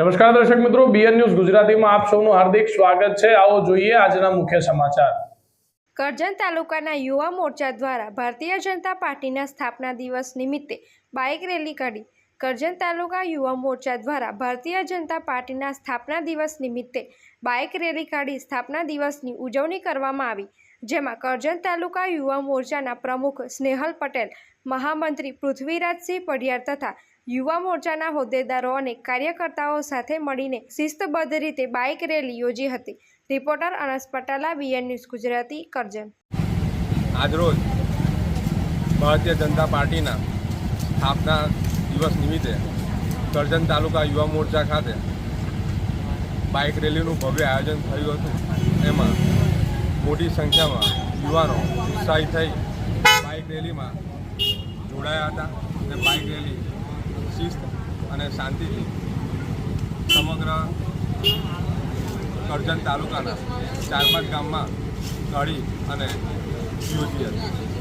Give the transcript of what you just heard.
નમસ્કાર દર્શક મિત્રો બીએન ન્યૂઝ ગુજરાતીમાં આપ સૌનું હાર્દિક સ્વાગત છે. આવો જોઈએ આજના મુખ્ય સમાચાર. કરજણ તાલુકાના યુવા મોરચા દ્વારા ભારતીય જનતા પાર્ટીના સ્થાપના દિવસ નિમિત્તે બાઇક રેલી કાઢી. કરજણ તાલુકા યુવા મોરચા દ્વારા ભારતીય જનતા પાર્ટીના સ્થાપના દિવસ નિમિત્તે બાઇક રેલી કાઢી સ્થાપના દિવસની ઉજવણી કરવામાં આવી, જેમાં કરજણ તાલુકા યુવા મોરચાના પ્રમુખ સ્નેહલ પટેલ, મહામંત્રી પૃથ્વીરાજસિંહ પઢિયાર તથા યુવા મોરચાના હોદ્દેદારો અને કાર્યકર્તાઓ સાથે મળીને શિસ્તબદ્ધ રીતે બાઇક રેલી યોજી હતી. Reporter Anas Patala, BN News Gujarati, Karjan. આજરોજ ભારતીય જનતા પાર્ટીના સ્થાપના દિવસ નિમિત્તે કરજણ તાલુકા યુવા મોરચા ખાતે બાઇક રેલીનું ભવ્ય આયોજન થયું હતું. એમાં મોટી સંખ્યામાં યુવાનો ઉત્સાહી થઈ બાઇક રેલીમાં જોડાયા હતા અને બાઇક રેલી શિસ્ત અને શાંતિથી સમગ્ર કરજણ તાલુકાના ચાર પાંચ ગામમાં કાઢી અને યોજી હતી.